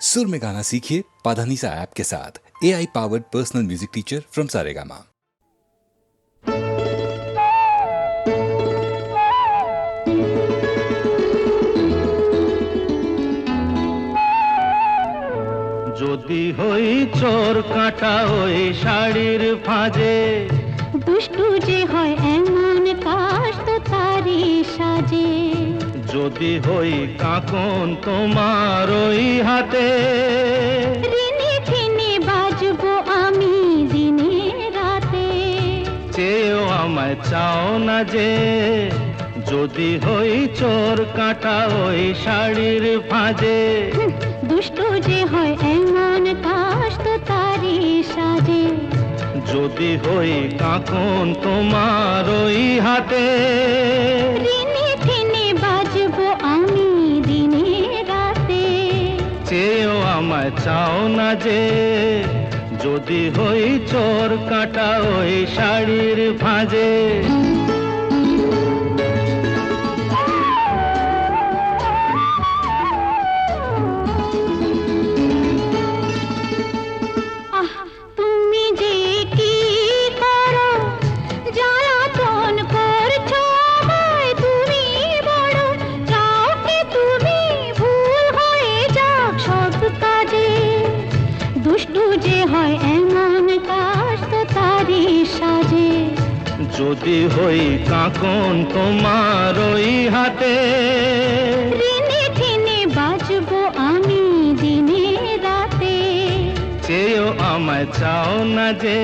सुर में गाना सीखिए पाधानीसा ऐप के साथ A I powered personal music teacher from Saregama যদি হই চোর কাটা ওই শাড়ির ফাঁজে দুষ্টু যে হয় এমন কাশ তো তারি সাজে যদি হই কাকন তোমার ওই হাতে। বাজবো আমি দিনে রাতে। চেয়েও আমায় চাও না যে যদি হই চোর কাটা ওই শাড়ির ফাঁজে দুষ্টু যে হয় এমন কাশ তো তারি সাজে। যদি হই কাকন তোমার ওই হাতে। চেয়েও আমায় চাও না যে যদি হই চোর কাটা ওই শাড়ির ভাঁজে যদি হই কাকন তোমার ওই হাতে। রিনি ঠিনি বাজব আমি দিনে রাতে। চেয়েও আমায় চাও না যে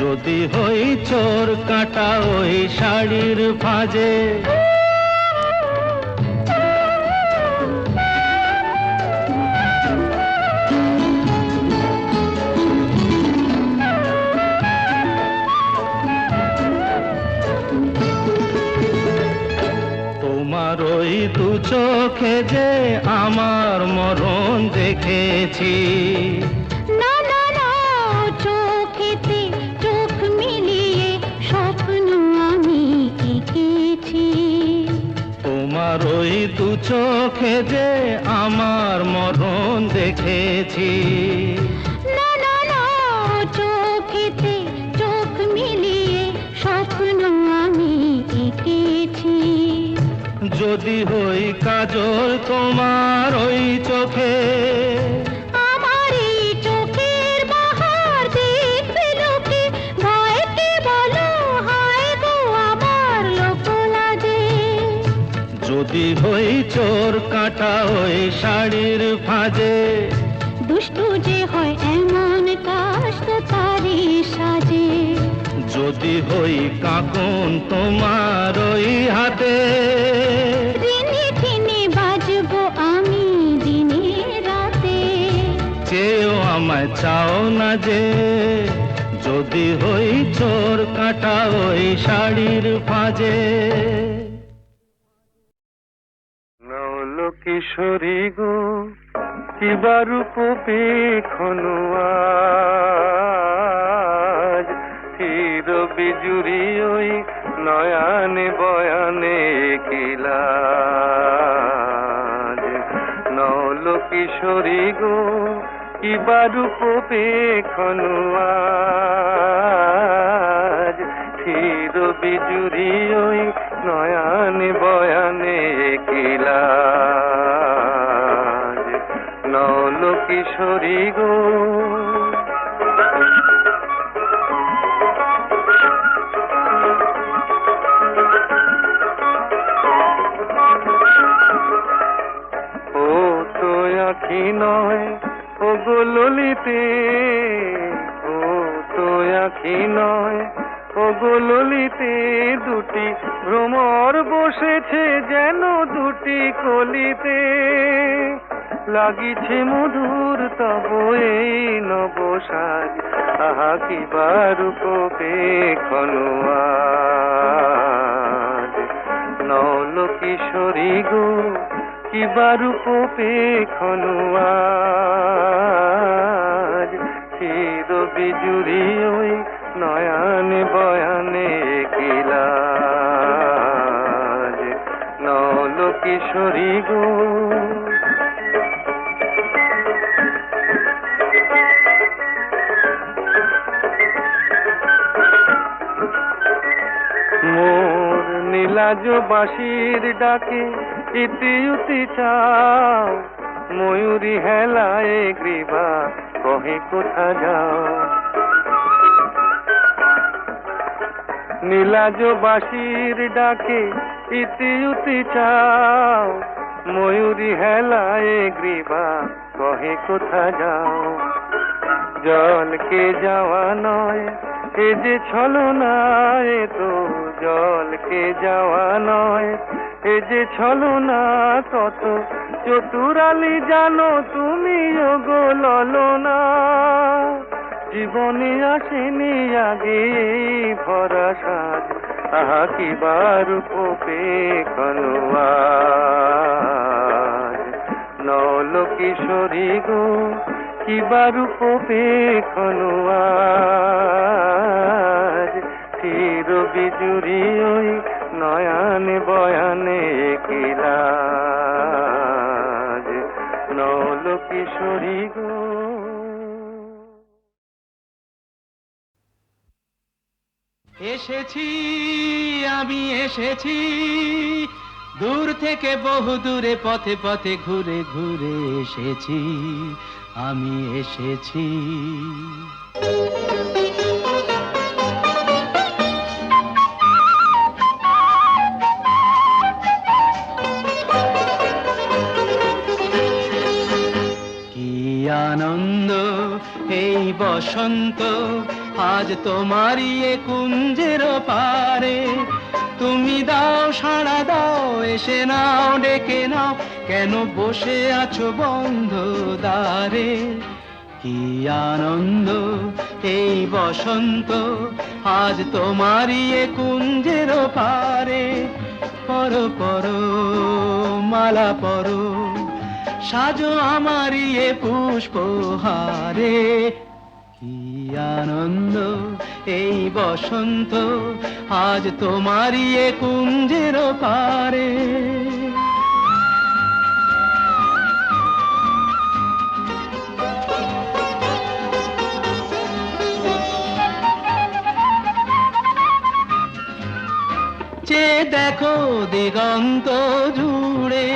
যদি হই চোর কাটা ওই শাড়ির ভাঁজে চোখে যে আমার মরণ দেখেছি। না না না চোখেতে চোখ মিলিয়ে স্বপ্ন আমি এঁকেছি। তোমার ওই দু চোখে যে আমার মরণ দেখেছি। যদি হই কাজল তোমার ওই চোখে। যদি হই চোর কাটা ওই শাড়ির ফাঁজে যদি হই কাকুন তোমার ওই হাতে। রিনি ঠিনি বাজবো আমি দিনে রাতে। চেয়েও আমায় চাও না যে যদি হই চোর কাটা ওই শাড়ির ফাঁজে। কিশোরী গো কিবা রূপ আজ ওই নয়ানে বয়ানে কিলাজ নল কিশোরী গো কিবা রূপ পেখনু আজ? চির বিজুরি ওই নয়ানে বয়ানে কিলাজ নল কিশোরী গো লাগিছে মধুর তব এই নবসাজ। আহা কি বারুক পেখনোয়াজ নল কিশোরী গো, কি বারুক পেখনোয়াজ চির বিজুরি ওই নয়ানে বয়ানে কিলা কিশোরী গো নীলাজ বাঁশির ডাকে, ইতি উতি চাও। ময়ূরী হেলায় গ্রীবা, কহে কোথা যাও? নীলাজ বাঁশির ডাকে, ইতি উতি চাও। ময়ূরী হেলায় গ্রীবা, কহে কোথা যাও? জলকে যাওয়া নয়, এ যে ছলনা এ তো জলকে যাওয়া নয়। এ যে ছলনা কত চতুরালি জানো তুমি গো ললনা। জীবনে আসেনি আগে ভরা সাজ আহা কি বার পোপে কনুয়াজ নল কিশোরী গো, কি বারু পোপে কনুয়াজ বিজুরি ওই নয়ানে বয়ানে কিলাজ। নল গো। এসেছি, আমি এসেছি, দূর থেকে বহু দূরে পথে পথে ঘুরে ঘুরে এসেছি, আমি এসেছি। বসন্ত, আজ তোমারই এ কুঞ্জের পারে। তুমি দাও, সাড়া দাও, এসে নাও, ডেকে নাও, কেন বসে আছো বন্ধ দ্বারে? কি আনন্দ এই বসন্ত, আজ তোমারই এ কুঞ্জের পারে। পর পর, মালা পরো, সাজো আমারই এ পুষ্পহারে। কি আনন্দ, এই বসন্ত, আজ তোমারই এ কুঞ্জের পারে। চে দেখো দিগন্ত জুড়ে,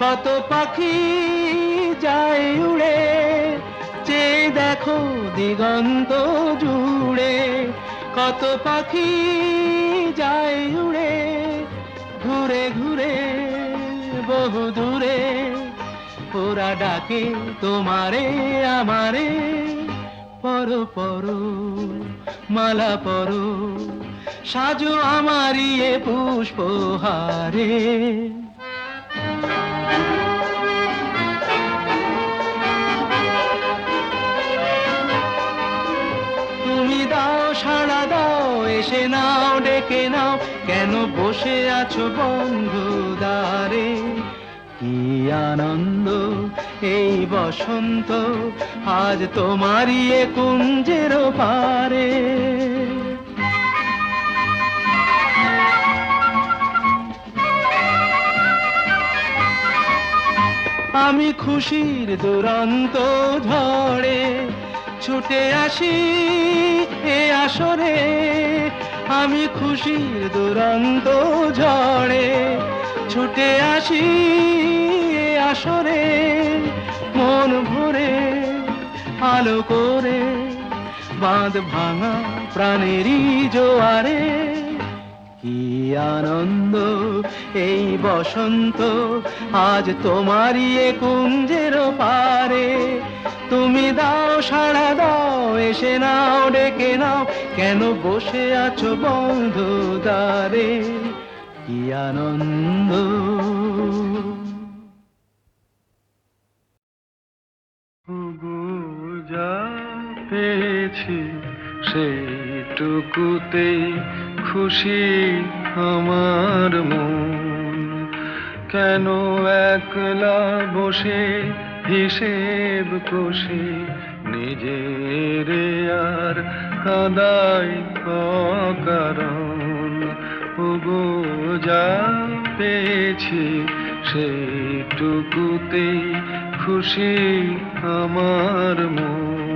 কত পাখি যায় উড়ে। দেখো দিগন্ত জুড়ে, কত পাখি যায় উড়ে, ঘুরে ঘুরে, বহু দূরে। ওরা ডাকে তোমারে, আমারে, পর পর, মালা পর, সাজো আমারই এ পুষ্পহারে। নাও, ডেকে নাও, কেন বসে আছো বন্ধু দ্বারে? কি আনন্দ এই বসন্ত, আজ তোমারই এ কুঞ্জের পারে আমি খুশির দুরন্ত ঝড়ে ছুটে আসি এ আসরে। আমি খুশির দুরন্ত ঝড়ে, ছুটে আসি আসরে, মন ভরে, আলো করে, বাঁধ ভাঙা প্রাণেরই জোয়ারে। কি আনন্দ এই বসন্ত, আজ তোমারই কুঞ্জের পারে। তুমি দাও, সাড়া দাও, এসে নাও, ডেকে নাও। কেন বসে আছো বন্ধু দ্বারে? কি আনন্দ। যা পেয়েছি সেইটুকুতেই খুশি আমার মন। কেন একলা বসে হিসেব কষে নিজের আর কাদাই কারণ ওগো যা পেয়েছি সেইটুকুতেই খুশি আমার মন।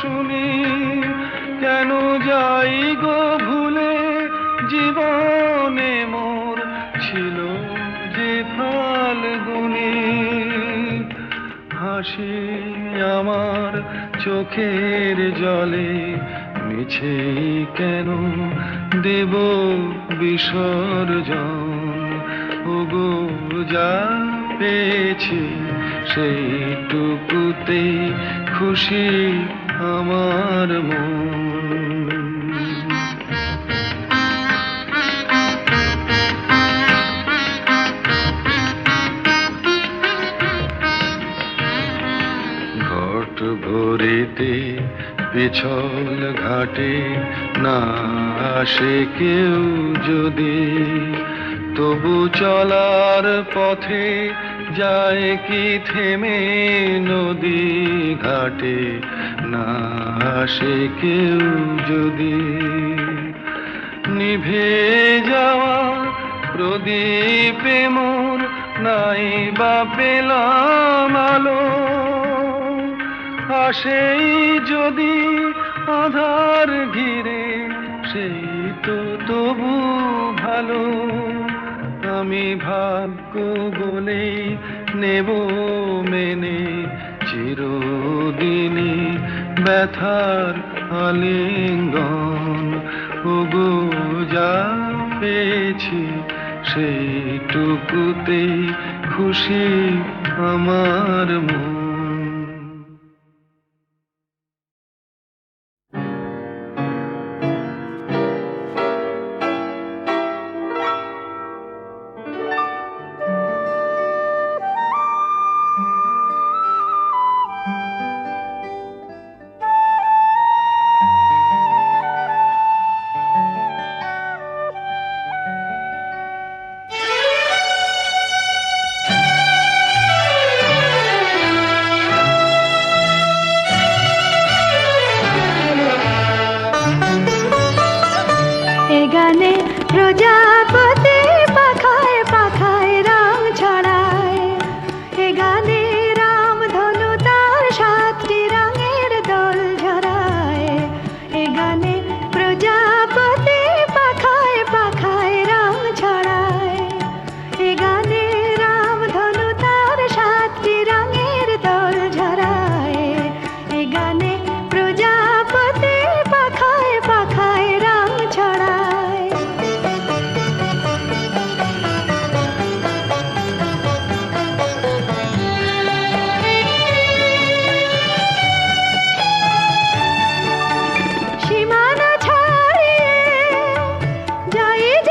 শুনি, কেন যাই গো ভুলে? জীবনে মোর ছিল যে ফাল্গুনি হাসি আমার চোখের জলে, মিছে কেন দেব বিসর্জন? ওগো যা পেয়েছি সেইটুকুতে খুশি আমার মন। ঘট ভরিতে পিছল ঘাটে না আসে কেউ যদি, তবু চলার পথে যায় কি থেমে নদী ঘাটে না আসে কেউ যদি নিভে যাওয়া প্রদীপে মোর নাই বা পেলাম আলো। আসেই যদি আধার ঘিরে, সেই তো তবু ভালো। আমি ভাগ্য বলে নেব মেনে চিরদিনই ব্যথার আলিঙ্গন ওগো যা পেয়েছি সেইটুকুতেই খুশি আমার মন। जा যাই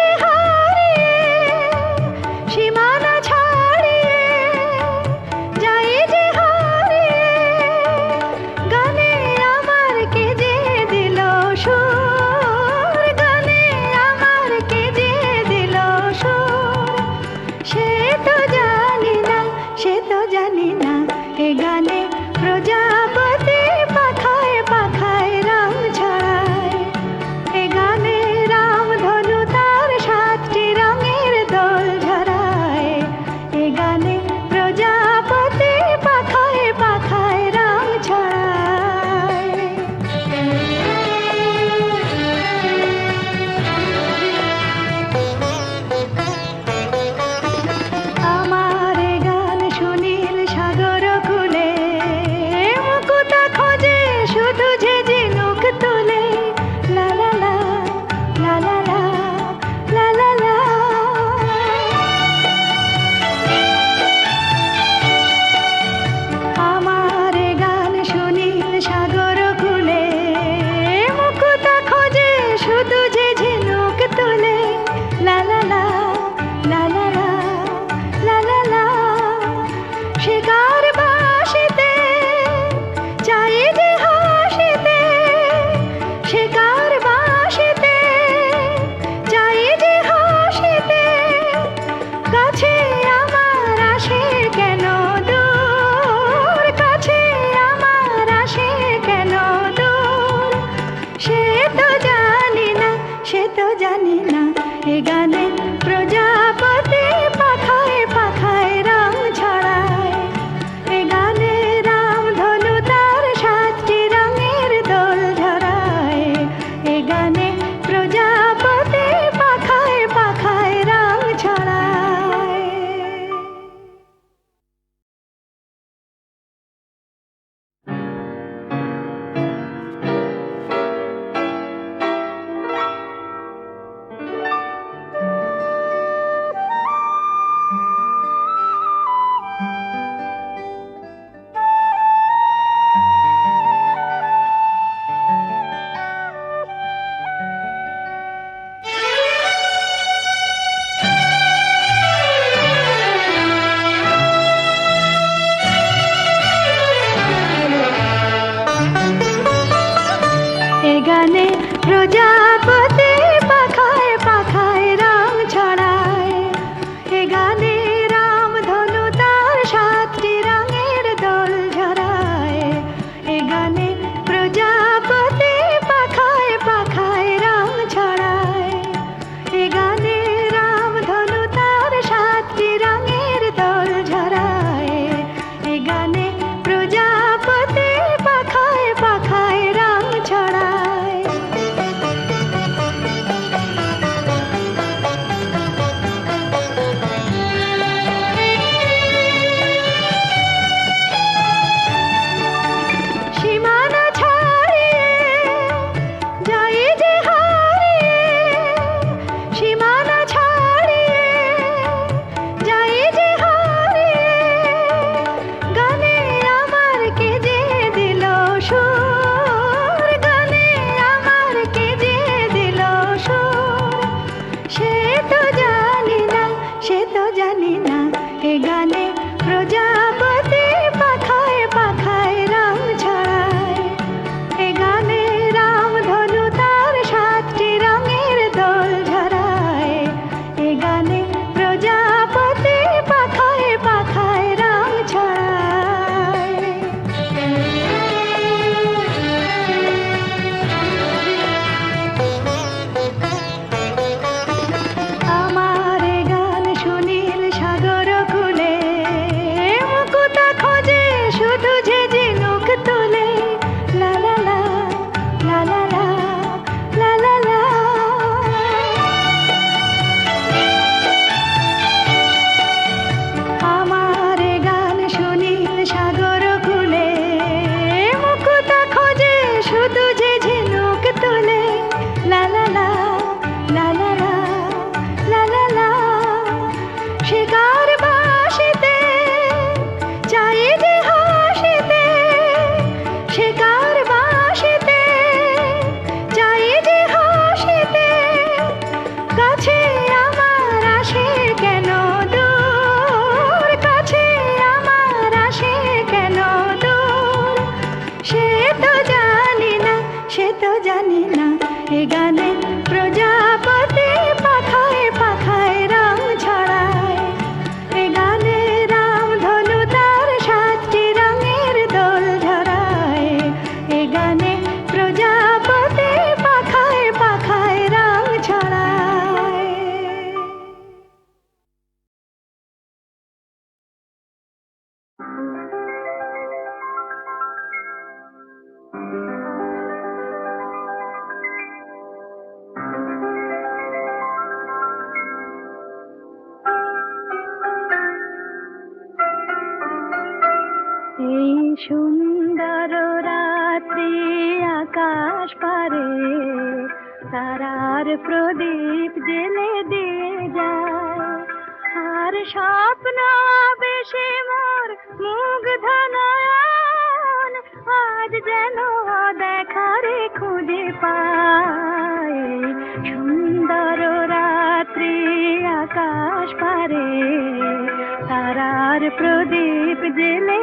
আর প্রদীপ জেলে দিয়ে যায়। আর স্বপ্ন বেশি মোর মুখ আজ যেন দেখারে খুঁজে পায়। সুন্দর রাত্রি আকাশ পারে, তারার প্রদীপ জেলে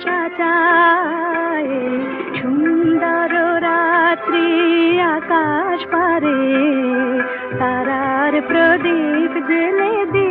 ভালোবাসা সুন্দর রাত্রি আকাশ পারে তারার প্রদীপ জেলে দিয়ে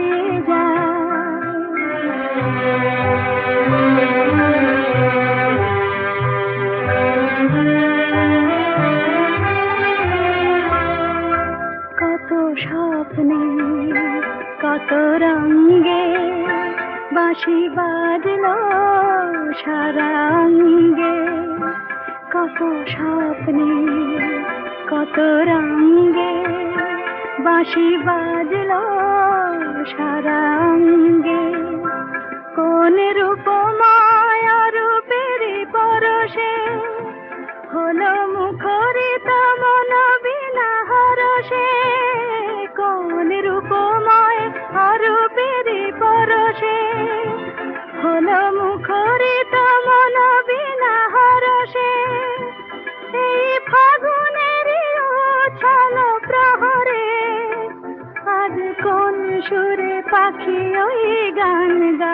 खुशियों गान गा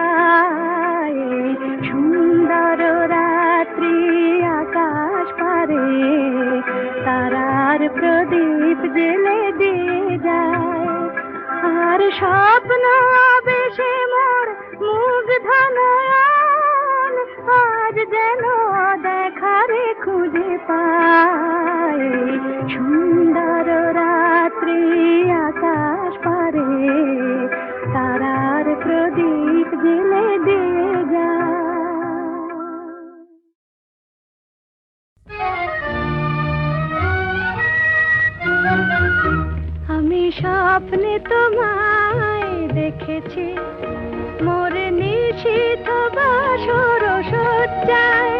স্বপ্নে তোমায় দেখেছি। মোর নিশীথ বা সরসজ্জায়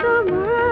তোমার